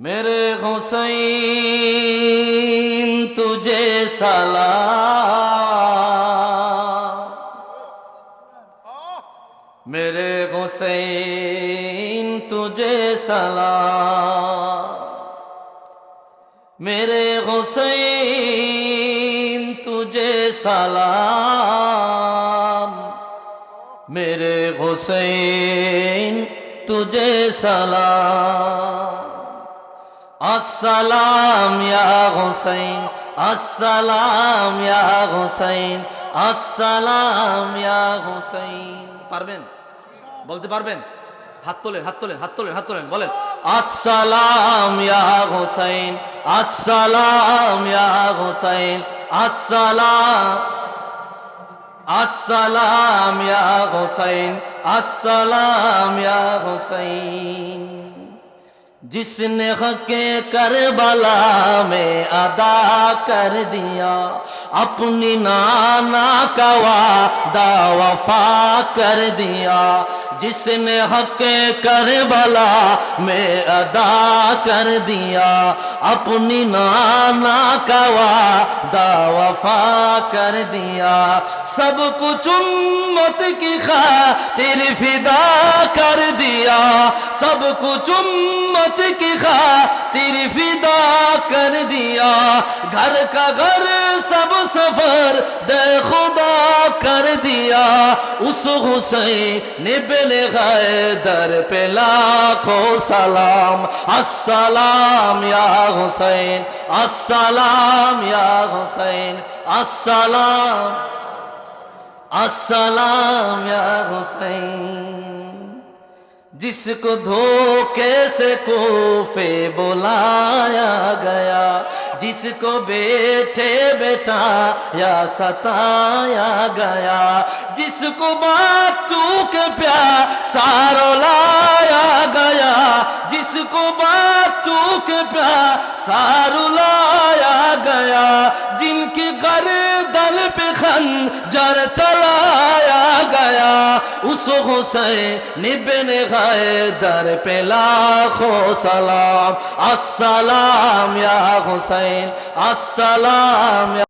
মেরে হোসাইন তুজে সালা মেরে হোসাইন তুজে সালা মেরে হোসাইন তুজে সালাম মেরে হোসাইন তুজে সালাম আসসালাম ইয়া হোসাইন, আসসালাম ইয়া হোসাইন, আসসালাম ইয়া হোসাইন। পারবেন? বলতে পারবেন? হাত তোলেন হাত তোলেন হাত তোলেন হাত তোলেন, বলেন। আসসালাম ইয়া হোসাইন, আসসালাম ইয়া হোসাইন, আসসালাম আসসালাম ইয়া হোসাইন, আসসালাম ইয়া হোসাইন। जिसने हके करबला में अदा कर दिया। अपनी नाना का वादा वफा कर दिया। जिसने हके करबला में अदा कर दिया। अपनी नाना का वादा वफा कर दिया। सब कुछ उम्मत की खातिर फिदा कर दिया। सब कुछ उम्मत की खातिर फिदा कर दिया। घर का घर सब सफर दे खुदा कर दिया उस हुसैन बिन दर पे लाखों सलाम अस्सलाम या हुसैन अस्सलाम या हुसैन अस्सलाम अस्सलाम या हुसैन जिसको धोखे से कोफे बुलाया गया जिसको बेटे बेटा या सताया गया, जिसको बात चूक प्या सारो लाया गया, जिसको बात चूक प्या सारू लाया गया, जिनकी गर्दन पे खंजर चलाया गया उस हुसैन बिन दर पे लाखों सलाम अस्सलाम या हुसैन अस्सलाम या